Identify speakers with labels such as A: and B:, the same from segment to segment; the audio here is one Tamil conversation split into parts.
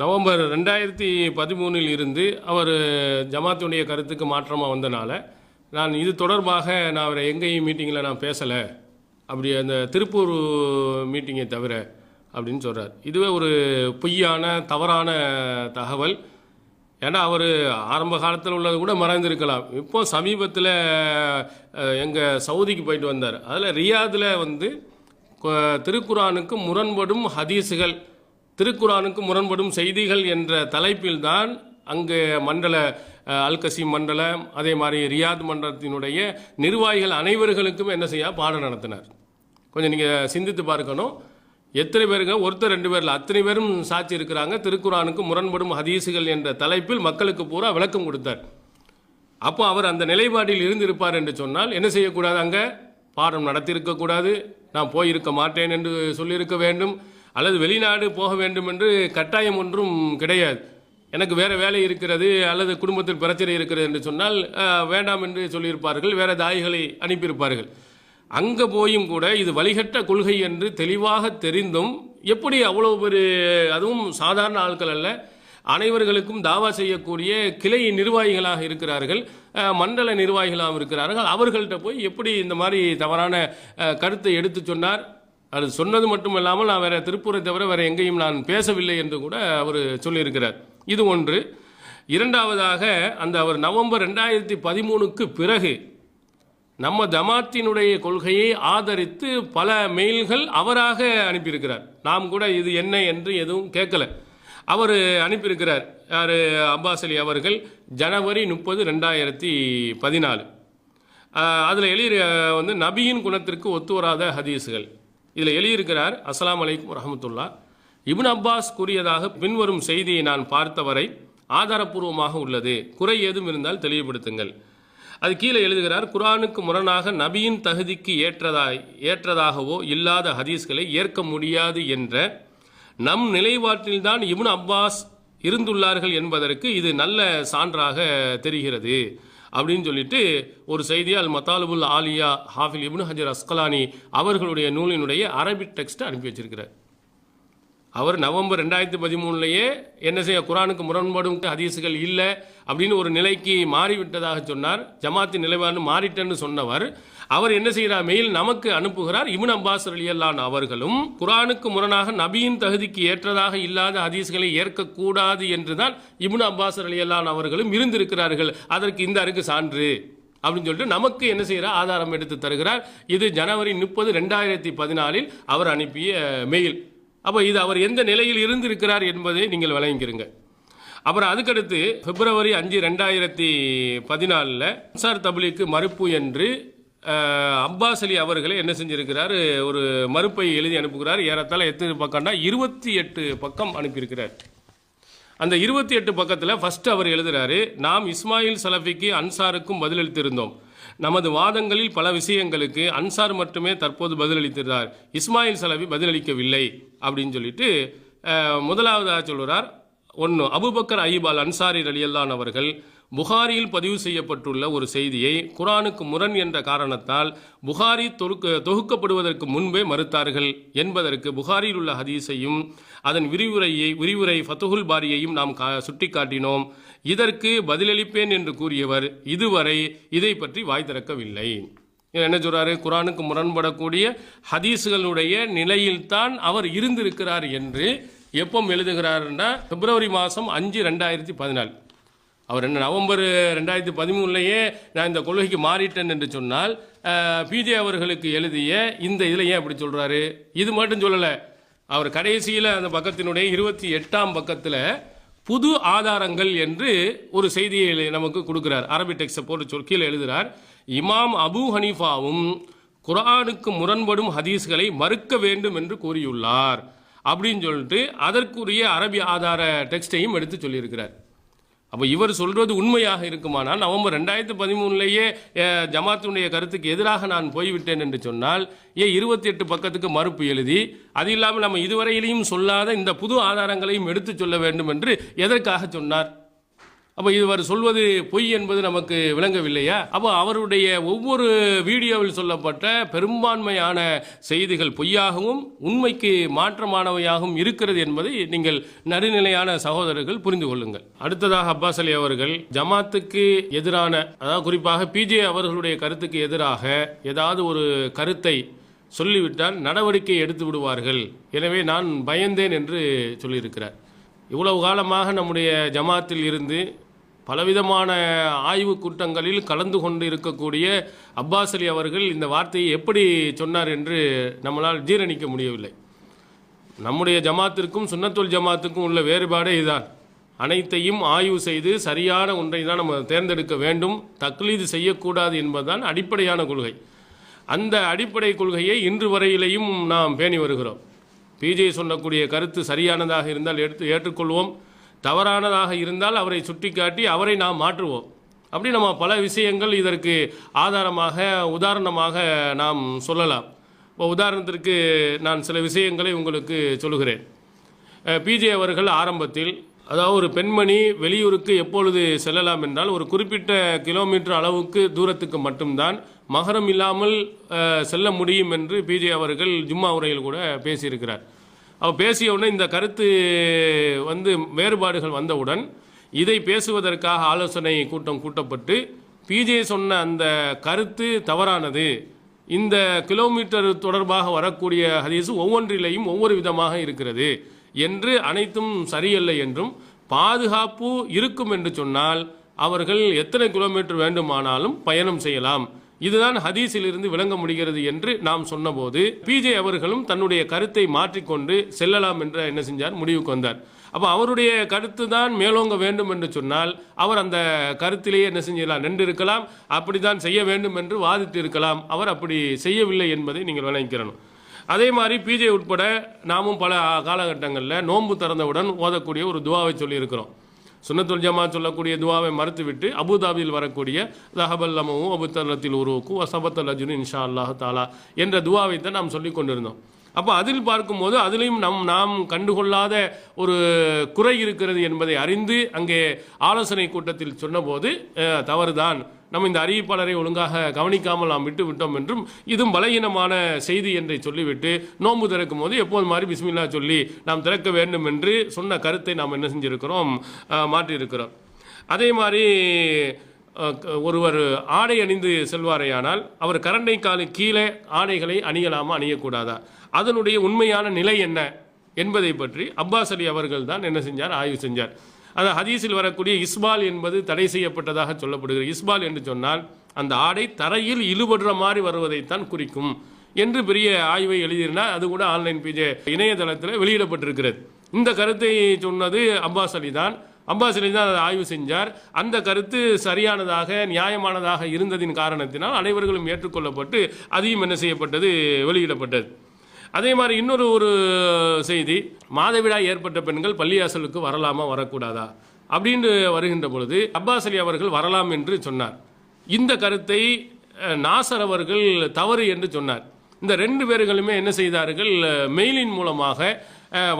A: நவம்பர் ரெண்டாயிரத்தி பதிமூணில் இருந்து அவர் ஜமாத்துடைய கருத்துக்கு மாற்றமாக வந்தனால நான் இது தொடர்பாக நான் அவரை எங்கேயும் மீட்டிங்கில் நான் பேசலை. அப்படி அந்த திருப்பூர் மீட்டிங்கை தவிர அப்படின்னு சொல்கிறார் இதுவே ஒரு பொய்யான தவறான தகவல். ஏன்னா அவர் ஆரம்ப காலத்தில் உள்ளது கூட மறைந்திருக்கலாம். இப்போ சமீபத்தில் எங்கள் சவுதிக்கு போயிட்டு வந்தார். அதில் ரியாதில் வந்து திருக்குறானுக்கு திருக்குரானுக்கு முரண்படும் ஹதீஸுகள் திருக்குரானுக்கு முரண்படும் செய்திகள் என்ற தலைப்பில்தான் அங்கு அங்கே மண்டல அல்கசி மண்டலம் அதே மாதிரி ரியாத் மண்டலத்தினுடைய நிர்வாகிகள் அனைவர்களுக்கும் என்ன செய்ய பாடம் நடத்தினார். கொஞ்சம் நீங்கள் சிந்தித்து பார்க்கணும். எத்தனை பேருங்க? ஒருத்தர் ரெண்டு பேரில் அத்தனை பேரும் சாட்சி இருக்கிறாங்க. திருக்குறானுக்கு முரண்படும் ஹதீசுகள் என்ற தலைப்பில் மக்களுக்கு பூரா விளக்கம் கொடுத்தார். அப்போ அவர் அந்த நிலைப்பாட்டில் இருந்திருப்பார் என்று சொன்னால் என்ன செய்யக்கூடாது அங்கே? பாடம் நடத்தியிருக்கக்கூடாது. நான் போயிருக்க மாட்டேன் என்று சொல்லியிருக்க வேண்டும். அல்லது வெளிநாடு போக வேண்டும் என்று கட்டாயம் ஒன்றும் கிடையாது. எனக்கு வேறு வேலை இருக்கிறது அல்லது குடும்பத்தில் பிரச்சனை இருக்கிறது என்று சொன்னால் வேண்டாம் என்று சொல்லியிருப்பார்கள் வேறு தாய்களை அனுப்பியிருப்பார்கள். அங்கே போயும் கூட இது வழிகட்ட கொள்கை என்று தெளிவாக தெரிந்தும் எப்படி அவ்வளோ ஒரு அதுவும் சாதாரண ஆட்கள் அல்ல அனைவர்களுக்கும் தாவா செய்யக்கூடிய கிளை நிர்வாகிகளாக இருக்கிறார்கள் மண்டல நிர்வாகிகளாகவும் இருக்கிறார்கள். அவர்கள்ட்ட போய் எப்படி இந்த மாதிரி தவறான கருத்தை எடுத்து சொன்னார்? அது சொன்னது மட்டும் இல்லாமல் நான் வேறு திருப்பூரை தவிர வேறு எங்கேயும் நான் பேசவில்லை என்று கூட அவர் சொல்லியிருக்கிறார். இது ஒன்று. இரண்டாவதாக அந்த அவர் நவம்பர் ரெண்டாயிரத்தி பதிமூணுக்கு பிறகு நம்ம ஜமாத்தினுடைய கொள்கையை ஆதரித்து பல மெயில்கள் அவராக அனுப்பியிருக்கிறார். நாம் கூட இது என்ன என்று எதுவும் கேட்கல. அவர் அனுப்பியிருக்கிறார். யார்? அப்பாஸ் அலி அவர்கள் ஜனவரி முப்பது ரெண்டாயிரத்தி பதினாலு. அதில் எழுதி வந்து நபியின் குணத்திற்கு ஒத்து வராத ஹதீஸுகள். இதில் எழுதியிருக்கிறார் அஸ்லாம் அலைக்கும் ரஹமத்துல்லா இபின் அப்பாஸ் கூறியதாக பின்வரும் செய்தியை நான் பார்த்தவரை ஆதாரப்பூர்வமாக உள்ளது. குறை ஏதும் இருந்தால் தெளிவுபடுத்துங்கள். அது கீழே எழுதுகிறார் குரானுக்கு முரணாக நபியின் தகுதிக்கு ஏற்றதாய் ஏற்றதாகவோ இல்லாத ஹதீஸ்களை ஏற்க முடியாது என்ற நம் நிலைப்பாட்டில்தான் இப்னு அப்பாஸ் இருந்துள்ளார்கள் என்பதற்கு இது நல்ல சான்றாக தெரிகிறது. அப்படின்னு சொல்லிட்டு ஒரு செய்தியை அல் மத்தாலுபுல் ஆலியா ஹாஃபில் இப்னு ஹஜர் அஸ்கலானி அவர்களுடைய நூலினுடைய அரபிக் டெக்ஸ்ட் அனுப்பி வச்சிருக்கிறார். அவர் நவம்பர் ரெண்டாயிரத்தி பதிமூணுலேயே என்ன செய்ய குரானுக்கு முரண்படும் ஹதீஸுகள் இல்லை அப்படின்னு ஒரு நிலைக்கு மாறிவிட்டதாக சொன்னார். ஜமாத்தின் நிலைப்பாடு மாறிட்டேன்னு சொன்னவர். அவர் என்ன செய்கிறார் மெயில் நமக்கு அனுப்புகிறார். இப்னு அப்பாஸ் அலியல்லான் அவர்களும் குரானுக்கு முரணாக நபியின் தகுதிக்கு ஏற்றதாக இல்லாத ஹதீஸ்களை ஏற்கக்கூடாது என்றுதான் இப்னு அப்பாஸ் அலியல்லான் அவர்களும் இருந்திருக்கிறார்கள். அதற்கு இந்த அருக்கு சான்று அப்படின்னு சொல்லிட்டு நமக்கு என்ன செய்கிறார் ஆதாரம் எடுத்து தருகிறார். இது ஜனவரி முப்பது ரெண்டாயிரத்தி பதினாலில் அவர் அனுப்பிய மெயில். அப்போ இது அவர் எந்த நிலையில் இருந்திருக்கிறார் என்பதை நீங்கள் விளங்கிக்கிறீங்க அப்புறம் அதுக்கடுத்து பிப்ரவரி அஞ்சு ரெண்டாயிரத்தி பதினாலில் அன்சார் தபிலிக்கு மறுப்பு என்று அப்பாஸ் அலி அவர்களை என்ன செஞ்சிருக்கிறார்? ஒரு மறுப்பை எழுதி அனுப்புகிறார். ஏறத்தாழ எத்தனை பக்கம்னா இருபத்தி எட்டு பக்கம் அனுப்பியிருக்கிறார். அந்த இருபத்தி எட்டு பக்கத்தில் ஃபஸ்ட்டு அவர் எழுதுகிறாரு நாம் இஸ்மாயில் சலஃபிக்கு அன்சாருக்கும் பதிலளித்திருந்தோம். நமது வாதங்களில் பல விஷயங்களுக்கு அன்சார் மட்டுமே தற்போது பதிலளித்திருந்தார். இஸ்மாயில் சலவி பதிலளிக்கவில்லை அப்படின்னு சொல்லிட்டு முதலாவதாக சொல்கிறார் ஒன்று அபுபக்கர் அய்யூப் அல் அன்சாரி ரலியல்லான் அவர்கள் புகாரியில் பதிவு செய்யப்பட்டுள்ள ஒரு செய்தியை குரானுக்கு முரண் என்ற காரணத்தால் புகாரி தொகுக்க தொகுக்கப்படுவதற்கு முன்பே மறுத்தார்கள் என்பதற்கு புகாரியில் உள்ள ஹதீஸையும் அதன் விரிவுரையை விரிவுரை ஃபத்துகுல் பாரியையும் நாம் கா சுட்டிக்காட்டினோம். இதற்கு பதிலளிப்பேன் என்று கூறியவர் இதுவரை இதை பற்றி வாய் திறக்கவில்லை. என்ன சொல்கிறாரு குரானுக்கு முரண்படக்கூடிய ஹதீஸுகளுடைய நிலையில்தான் அவர் இருந்திருக்கிறார் என்று எப்போ எழுதுகிறாருன்னா பிப்ரவரி மாதம் அஞ்சு ரெண்டாயிரத்தி பதினாலு. அவர் என்ன நவம்பர் ரெண்டாயிரத்தி பதிமூணுலேயே நான் இந்த கொள்கைக்கு மாறிட்டேன் என்று சொன்னால் பிஜே அவர்களுக்கு எழுதிய இந்த இதில் ஏன் அப்படி சொல்கிறாரு இது மட்டும் சொல்லலை. அவர் கடைசியில் அந்த பக்கத்தினுடைய இருபத்தி எட்டாம் பக்கத்தில் புது ஆதாரங்கள் என்று ஒரு செய்தியை நமக்கு கொடுக்கிறார். அரபி டெக்ஸ்டை போட்டு சொல் கீழே எழுதுகிறார் இமாம் அபு ஹனீஃபாவும் குரானுக்கு முரண்படும் ஹதீஸ்களை மறுக்க வேண்டும் என்று கூறியுள்ளார். அப்படின்னு சொல்லிட்டு அதற்குரிய அரபி ஆதார டெக்ஸ்டையும் எடுத்து சொல்லியிருக்கிறார். அப்போ இவர் சொல்றது உண்மையாக இருக்குமானால் நவம்பர் ரெண்டாயிரத்தி பதிமூணுலேயே ஜமாத்துடைய கருத்துக்கு எதிராக நான் போய்விட்டேன் என்று சொன்னால் ஏன் இருபத்தி எட்டு பக்கத்துக்கு மறுப்பு எழுதி அது இல்லாமல் நம்ம இதுவரையிலையும் சொல்லாத இந்த புது ஆதாரங்களையும் எடுத்து சொல்ல வேண்டும் என்று எதற்காக சொன்னார்? அப்போ இவர் சொல்வது பொய் என்பது நமக்கு விளங்கவில்லையா? அப்போ அவருடைய ஒவ்வொரு வீடியோவில் சொல்லப்பட்ட பெரும்பான்மையான செய்திகள் பொய்யாகவும் உண்மைக்கு மாற்றமானவையாகவும் இருக்கிறது என்பதை நீங்கள் நடுநிலையான சகோதரர்கள் புரிந்து கொள்ளுங்கள். அடுத்ததாக அப்பாஸ் அலி அவர்கள் ஜமாத்துக்கு எதிரான அதாவது குறிப்பாக பிஜே அவர்களுடைய கருத்துக்கு எதிராக ஏதாவது ஒரு கருத்தை சொல்லிவிட்டால் நடவடிக்கை எடுத்து விடுவார்கள். எனவே நான் பயந்தேன் என்று சொல்லியிருக்கிறார். இவ்வளவு காலமாக நம்முடைய ஜமாத்தில் இருந்து பலவிதமான ஆய்வு கூட்டங்களில் கலந்து கொண்டு இருக்கக்கூடிய அப்பாஸ் அலி அவர்கள் இந்த வார்த்தையை எப்படி சொன்னார் என்று நம்மளால் ஜீரணிக்க முடியவில்லை. நம்முடைய ஜமாத்திற்கும் சுன்னத்துல் ஜமாத்துக்கும் உள்ள வேறுபாடே இதுதான். அனைத்தையும் ஆய்வு செய்து சரியான ஒன்றை தான் நம்ம தேர்ந்தெடுக்க வேண்டும். தக்லீது செய்யக்கூடாது என்பதுதான் அடிப்படையான கொள்கை. அந்த அடிப்படை கொள்கையை இன்று வரையிலையும் நாம் பேணி வருகிறோம். பிஜே சொல்லக்கூடிய கருத்து சரியானதாக இருந்தால் எடுத்து ஏற்றுக்கொள்வோம். தவறானதாக இருந்தால் அவரை சுட்டிக்காட்டி அவரை நாம் மாற்றுவோம். அப்படி நம்ம பல விஷயங்கள் இதற்கு ஆதாரமாக உதாரணமாக நாம் சொல்லலாம். இப்போ உதாரணத்திற்கு நான் சில விஷயங்களை உங்களுக்கு சொல்லுகிறேன். பிஜே அவர்கள் ஆரம்பத்தில் அதாவது ஒரு பெண்மணி வெளியூருக்கு எப்பொழுது செல்லலாம் என்றால் ஒரு குறிப்பிட்ட கிலோமீட்டர் அளவுக்கு தூரத்துக்கு மட்டும்தான் மகரம் இல்லாமல் செல்ல முடியும் என்று பிஜே அவர்கள் ஜும்மா உரையில் கூட பேசியிருக்கிறார். அவர் பேசிய உடனே இந்த கருத்து வந்து வேறுபாடுகள் வந்தவுடன் இதை பேசுவதற்காக ஆலோசனை கூட்டம் கூட்டப்பட்டு பிஜே சொன்ன அந்த கருத்து தவறானது. இந்த கிலோமீட்டர் தொடர்பாக வரக்கூடிய ஹதீஸு ஒவ்வொன்றிலையும் ஒவ்வொரு விதமாக இருக்கிறது என்று அனைத்தும் சரியல்ல என்றும் பாதுகாப்பு இருக்கும் என்று சொன்னால் அவர்கள் எத்தனை கிலோமீட்டர் வேண்டுமானாலும் பயணம் செய்யலாம். இதுதான் ஹதீஸில் இருந்து விளங்க முடிகிறது என்று நாம் சொன்னபோது பிஜே அவர்களும் தன்னுடைய கருத்தை மாற்றிக்கொண்டு செல்லலாம் என்ற என்ன செஞ்சார்? முடிவுக்கு வந்தார். அப்போ அவருடைய கருத்து தான் மேலோங்க வேண்டும் என்று சொன்னால் அவர் அந்த கருத்திலேயே என்ன செஞ்சிடலாம்? நின்று இருக்கலாம் அப்படித்தான் செய்ய வேண்டும் என்று வாதிட்டு இருக்கலாம் அவர் அப்படி செய்யவில்லை என்பதை நீங்கள் விளங்கிக்கிறணும். அதே மாதிரி பிஜே உட்பட நாமும் பல காலகட்டங்களில் நோன்பு திறந்தவுடன் ஓதக்கூடிய ஒரு துவாவை சொல்லியிருக்கிறோம். சுனத்துல் ஜமா சொல்லக்கூடிய துவாவை மறுத்துவிட்டு அபுதாபியில் வரக்கூடிய ரஹபல்லமும் அபுத்தலத்தில் உருவுக்கும் வசபத்தல் அஜுன் இன்ஷா அல்லாஹ் தாலா என்ற துவாவை தான் நாம் சொல்லிக் கொண்டிருந்தோம் அப்போ அதில் பார்க்கும்போது அதிலையும் நம் நாம் கண்டுகொள்ளாத ஒரு குறை இருக்கிறது என்பதை அறிந்து அங்கே ஆலோசனை கூட்டத்தில் சொன்னபோது தவறுதான். நம்ம இந்த அறிவிப்பாளரை ஒழுங்காக கவனிக்காமல் நாம் விட்டு விட்டோம் என்றும் இதுவும் பலகீனமான செய்தி என்றை சொல்லிவிட்டு நோன்பு திறக்கும் போது எப்போது மாதிரி பிஸ்மில்லா சொல்லி நாம் திறக்க வேண்டும் என்று சொன்ன கருத்தை நாம் என்ன செஞ்சிருக்கிறோம் மாற்றியிருக்கிறோம். அதே மாதிரி ஒருவர் ஆடை அணிந்து செல்வாரேயானால் அவர் கரண்டை காலு கீழே ஆடைகளை அணியலாமா அணியக்கூடாதா? அதனுடைய உண்மையான நிலை என்ன என்பதை பற்றி அப்பாஸ் அலி அவர்கள் தான் என்ன செஞ்சார் ஆய்வு செஞ்சார். அந்த ஹதீஸில் வரக்கூடிய இஸ்பால் என்பது தடை செய்யப்பட்டதாக சொல்லப்படுகிறது. இஸ்பால் என்று சொன்னால் அந்த ஆடை தரையில் இழுபடுற மாதிரி வருவதைத்தான் குறிக்கும் என்று பெரிய ஆய்வை எழுதியிருந்தால் அது கூட ஆன்லைன் பிஜே இணையதளத்தில் வெளியிடப்பட்டிருக்கிறது. இந்த கருத்தை சொன்னது அப்பாஸ் அலி தான். அப்பாஸ் அலி தான் அதை ஆய்வு செஞ்சார். அந்த கருத்து சரியானதாக நியாயமானதாக இருந்ததின் காரணத்தினால் அனைவர்களும் ஏற்றுக்கொள்ளப்பட்டு அதையும் என்ன செய்யப்பட்டது? வெளியிடப்பட்டது. அதே மாதிரி இன்னொரு ஒரு செய்தி மாதவிடாய் ஏற்பட்ட பெண்கள் பள்ளியாசலுக்கு வரலாமா வரக்கூடாதா? அப்படின்னு வருகின்ற பொழுது அப்பாஸ் அலி அவர்கள் வரலாம் என்று சொன்னார். இந்த கருத்தை நாசர் அவர்கள் தவறு என்று சொன்னார். இந்த ரெண்டு பேர்களுமே என்ன செய்தார்கள் மெயிலின் மூலமாக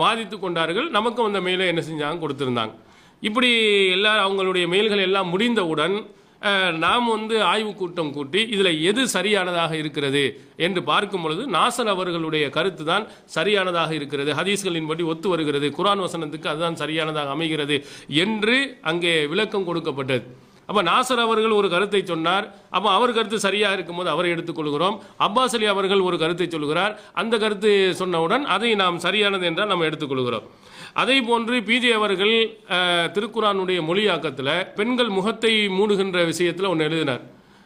A: வாதித்து கொண்டார்கள். நமக்கும் அந்த மெயிலை என்ன செஞ்சாங்க கொடுத்துருந்தாங்க. இப்படி எல்லா அவங்களுடைய மெயில்கள் எல்லாம் முடிந்தவுடன் நாம் வந்து ஆய்வு கூட்டம் கூட்டி இதில் எது சரியானதாக இருக்கிறது என்று பார்க்கும் பொழுது நாசர் அவர்களுடைய கருத்து தான் சரியானதாக இருக்கிறது. ஹதீஸ்களின்படி ஒத்து வருகிறது. குரான் வசனத்துக்கு அதுதான் சரியானதாக அமைகிறது என்று அங்கே விளக்கம் கொடுக்கப்பட்டது. அப்போ நாசர் அவர்கள் ஒரு கருத்தை சொன்னார். அப்போ அவர் கருத்து சரியாக இருக்கும்போது அவரை எடுத்துக்கொள்கிறோம் அப்பாஸ் அலி அவர்கள் ஒரு கருத்தை சொல்கிறார். அந்த கருத்து சொன்னவுடன் அதை நாம் சரியானது என்றால் நாம் எடுத்துக்கொள்கிறோம் அதே போன்று பிஜே அவர்கள் திருக்குறானுடைய மொழியாக்கத்தில் பெண்கள் முகத்தை மூடுகின்ற விஷயத்தில் ஒன்று எழுதினார்.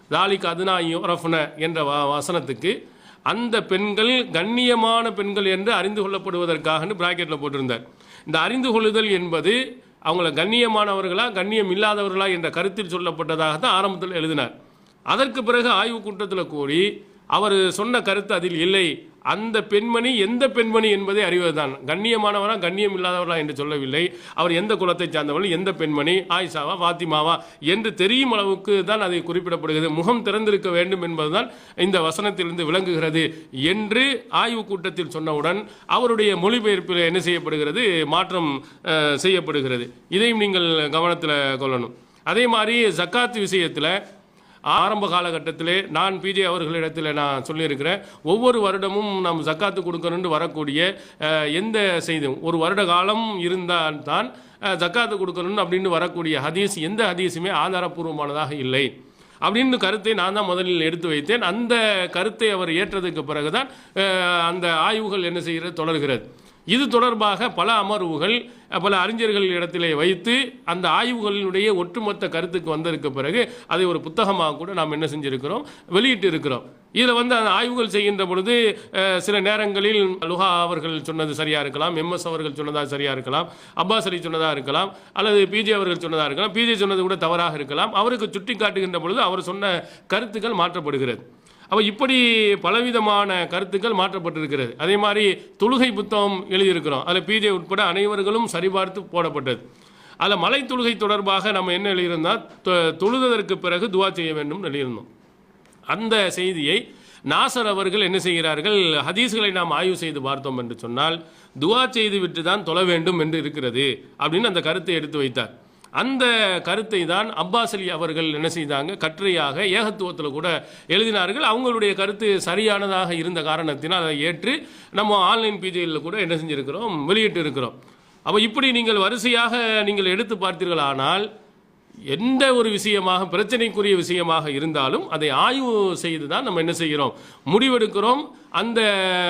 A: தாலிக் அதுனா யோரஃப்ன என்ற வசனத்துக்கு அந்த பெண்கள் கண்ணியமான பெண்கள் என்று அறிந்து கொள்ளப்படுவதற்காக பிராக்கெட்டில் போட்டிருந்தார். இந்த அறிந்து கொள்ளுதல் என்பது அவங்கள கண்ணியமானவர்களா கண்ணியம் இல்லாதவர்களா என்ற கருத்தில் சொல்லப்பட்டதாக தான் ஆரம்பத்தில் எழுதினார். அதற்கு பிறகு ஆய்வு கூட்டத்தில் கூடி அவர் சொன்ன கருத்து அதில் இல்லை. அந்த பெண்மணி எந்த பெண்மணி என்பதை அறிவதுதான். கண்ணியமானவரா கண்ணியம் இல்லாதவரா என்று சொல்லவில்லை. அவர் எந்த குலத்தை சார்ந்தவள் எந்த பெண்மணி? ஆயிஷாவா பாத்திமாவா என்று தெரியும் அளவுக்கு தான் அதை குறிப்பிடப்படுகிறது. முகம் திறந்திருக்க வேண்டும் என்பதுதான் இந்த வசனத்திலிருந்து விளங்குகிறது என்று ஆய்வு கூட்டத்தில் சொன்னவுடன் அவருடைய மொழிபெயர்ப்பில் என்ன செய்யப்படுகிறது? மாற்றம் செய்யப்படுகிறது. இதையும் நீங்கள் கவனத்தில் கொள்ளணும். அதே மாதிரி ஜக்காத் விஷயத்தில் ஆரம்ப காலகட்டத்திலே நான் பிஜே அவர்களிடத்தில் நான் சொல்லியிருக்கிறேன். ஒவ்வொரு வருடமும் நாம் ஜக்காத்து கொடுக்கணும்னு வரக்கூடிய எந்த செய்தும் ஒரு வருட காலம் இருந்தால் தான் ஜக்காத்து கொடுக்கணும்னு அப்படின்னு வரக்கூடிய ஹதீஸ் எந்த ஹதீஸுமே ஆதாரப்பூர்வமானதாக இல்லை. அப்படின்னு கருத்தை நான் தான் முதலில் எடுத்து வைத்தேன். அந்த கருத்தை அவர் ஏற்றதுக்கு பிறகுதான் அந்த ஆய்வுகள் என்ன செய்கிறது தொடர்கிறது. இது தொடர்பாக பல அமர்வுகள் பல அறிஞர்கள் இடத்திலே வைத்து அந்த ஆய்வுகளினுடைய ஒட்டுமொத்த கருத்துக்கு வந்ததுக்கு பிறகு அதை ஒரு புத்தகமாக கூட நாம் என்ன செஞ்சுருக்கிறோம்? வெளியிட்டு இருக்கிறோம் இதில் வந்து அந்த ஆய்வுகள் செய்கின்ற பொழுது சில நேரங்களில் லுஹா அவர்கள் சொன்னது சரியாக இருக்கலாம் எம்எஸ் அவர்கள் சொன்னதாக சரியாக இருக்கலாம் அப்பாஸ் அலி சொன்னதாக இருக்கலாம் அல்லது பிஜே அவர்கள் சொன்னதாக இருக்கலாம். பிஜே சொன்னது கூட தவறாக இருக்கலாம். அவருக்கு சுட்டி காட்டுகின்ற பொழுது அவர் சொன்ன கருத்துக்கள் மாற்றப்படுகிறது. அப்போ இப்படி பலவிதமான கருத்துக்கள் மாற்றப்பட்டிருக்கிறது. அதே மாதிரி தொழுகை புத்தகம் எழுதியிருக்கிறோம். அதில் பிஜே உட்பட அனைவர்களும் சரிபார்த்து போடப்பட்டது. அதில் மலை தொழுகை தொடர்பாக நம்ம என்ன எழுதியிருந்தால் தொ- தொழுததற்கு பிறகு துவா செய்ய வேண்டும் எழுதியிருந்தோம். அந்த செய்தியை நாசர் அவர்கள் என்ன செய்கிறார்கள் ஹதீஸ்களை நாம் ஆய்வு செய்து பார்த்தோம் என்று சொன்னால் துவா செய்து விட்டு தான் தொழ வேண்டும் என்று இருக்கிறது அப்படின்னு அந்த கருத்தை எடுத்து வைத்தார். அந்த கருத்தை தான் அப்பாஸ் அலி அவர்கள் என்ன செய்தாங்க? கட்டுரையாக ஏகத்துவத்தில் கூட எழுதினார்கள். அவங்களுடைய கருத்து சரியானதாக இருந்த காரணத்தினால் அதை ஏற்று நம்ம ஆன்லைன் பிஜேயில் கூட என்ன செஞ்சுருக்கிறோம்? வெளியிட்டு இருக்கிறோம் அப்போ இப்படி நீங்கள் வரிசையாக நீங்கள் எடுத்து பார்த்தீர்களானால் எந்த ஒரு விஷயமாக பிரச்சனைக்குரிய விஷயமாக இருந்தாலும் அதை ஆய்வு செய்து தான் நம்ம என்ன செய்கிறோம்? முடிவெடுக்கிறோம். அந்த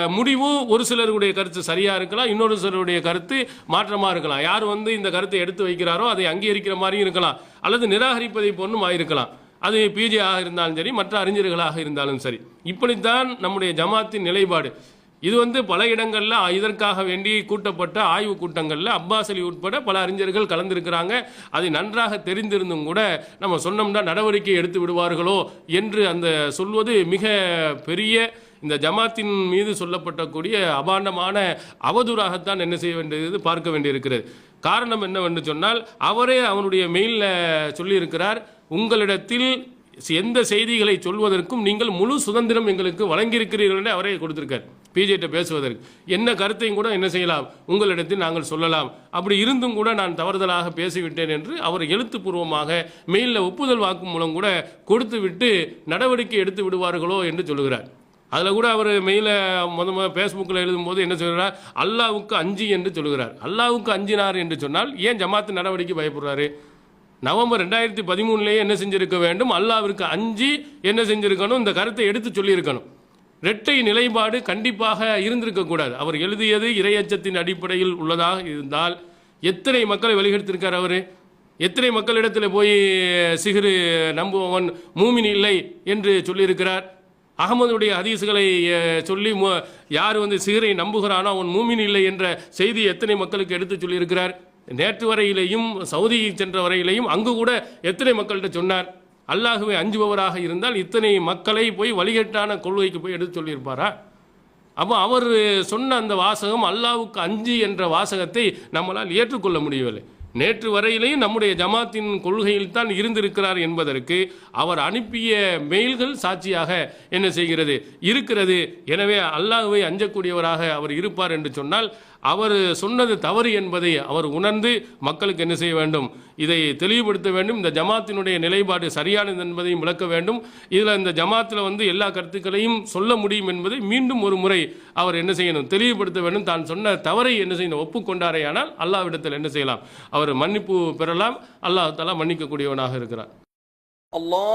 A: முடிவு ஒரு சிலருடைய கருத்து சரியாக இருக்கலாம் இன்னொரு சிலருடைய கருத்து மாற்றமாக இருக்கலாம். யார் வந்து இந்த கருத்தை எடுத்து வைக்கிறாரோ அதை அங்கீகரிக்கிற மாதிரியும் இருக்கலாம். அல்லது நிராகரிப்பதை போன்றும் ஆயிருக்கலாம். அது பிஜே ஆக இருந்தாலும் சரி மற்ற அறிஞர்களாக இருந்தாலும் சரி. இப்படித்தான் நம்முடைய ஜமாத்தின் நிலைப்பாடு. இது வந்து பல இடங்களில் இதற்காக வேண்டி கூட்டப்பட்ட ஆய்வு கூட்டங்களில் அப்பாஸ் அலி உட்பட பல அறிஞர்கள் கலந்திருக்கிறாங்க. அதை நன்றாக தெரிந்திருந்தும் கூட நம்ம சொன்னோம்னா நடவடிக்கை எடுத்து விடுவார்களோ என்று அந்த சொல்வது மிக பெரிய இந்த ஜமாத்தின் மீது சொல்லப்பட்டக்கூடிய அபாண்டமான அவதூறாகத்தான் என்ன செய்ய வேண்டியது பார்க்க வேண்டியிருக்கிறது. காரணம் என்னவென்று சொன்னால் அவரே அவனுடைய மெயிலில் சொல்லியிருக்கிறார் உங்களிடத்தில் எந்த செய்திகளை சொல்வதற்கும் நீங்கள் முழு சுதந்திரம் எங்களுக்கு வழங்கியிருக்கிறீர்கள் என்று அவரே கொடுத்திருக்கார். பிஜேட்ட பேசுவதற்கு. என்ன கருத்தையும் கூட என்ன செய்யலாம்? உங்களிடத்தில் நாங்கள் சொல்லலாம். அப்படி இருந்தும் கூட நான் தவறுதலாக பேசிவிட்டேன் என்று அவர் எழுத்துப்பூர்வமாக மெயிலில் ஒப்புதல் வாக்கு மூலம் கூட கொடுத்துவிட்டு நடவடிக்கை எடுத்து விடுவார்களோ என்று சொல்லுகிறார். அதில் கூட அவர் மெயில முத முத ஃபேஸ்புக்கில் எழுதும்போது என்ன சொல்கிறார் அல்லாவுக்கு அஞ்சு என்று சொல்லுகிறார். அல்லாவுக்கு அஞ்சினார் என்று சொன்னால் ஏன் ஜமாத்து நடவடிக்கை பயப்படுறாரு? நவம்பர் ரெண்டாயிரத்தி பதிமூணுலேயே என்ன செஞ்சிருக்க வேண்டும்? அல்லாவிற்கு அஞ்சு என்ன செஞ்சிருக்கணும்? இந்த கருத்தை எடுத்து சொல்லியிருக்கணும். இரட்டை நிலைப்பாடு கண்டிப்பாக இருந்திருக்கக்கூடாது அவர் எழுதியது இரையச்சத்தின் அடிப்படையில் உள்ளதாக இருந்தால் எத்தனை மக்களை வெளியெடுத்திருக்கார் அவர்? எத்தனை மக்களிடத்தில் போய் சிகிரு நம்புவன் மூமின் இல்லை என்று சொல்லியிருக்கிறார்? அகமதுடைய ஹதீஸ்களை சொல்லி யார் வந்து சிகரை நம்புகிறானோ அவன் மூமின் இல்லை என்ற செய்தி எத்தனை மக்களுக்கு எடுத்து சொல்லியிருக்கிறார்? நேற்று வரையிலேயும் சவுதி சென்ற வரையிலேயும் அங்கு கூட எத்தனை மக்கள்கிட்ட சொன்னார்? அல்லாஹுவை அஞ்சுபவராக இருந்தால் இத்தனை மக்களை போய் வழிகட்டான கொள்கைக்கு போய் எடுத்து சொல்லியிருப்பாரா? அப்போ அவர் சொன்ன அந்த வாசகம் அல்லாவுக்கு அஞ்சு என்ற வாசகத்தை நம்மளால் ஏற்றுக்கொள்ள முடியவில்லை. நேற்று வரையிலேயும் நம்முடைய ஜமாத்தின் கொள்கையில் தான் இருந்திருக்கிறார் என்பதற்கு அவர் அனுப்பிய மெயில்கள் சாட்சியாக என்ன செய்கிறது? இருக்கிறது. எனவே அல்லாஹுவை அஞ்சக்கூடியவராக அவர் இருப்பார் என்று சொன்னால் அவர் சொன்னது தவறு என்பதை அவர் உணர்ந்து மக்களுக்கு என்ன செய்ய வேண்டும்? இதை தெளிவுபடுத்த வேண்டும். இந்த ஜமாத்தினுடைய நிலைப்பாடு சரியானது என்பதையும் விளக்க வேண்டும். இதில் இந்த ஜமாத்தில் வந்து எல்லா கருத்துக்களையும் சொல்ல முடியும் என்பதை மீண்டும் ஒரு முறை அவர் என்ன செய்யணும் தெளிவுபடுத்த வேண்டும். தான் சொன்ன தவறை என்ன செய்யணும் ஒப்புக்கொண்டாரே ஆனால் அல்லாவிடத்தில் என்ன செய்யலாம்? அவர் மன்னிப்பு பெறலாம். அல்லாஹ் தாலா மன்னிக்கக்கூடியவனாக இருக்கிறார்.
B: அல்லா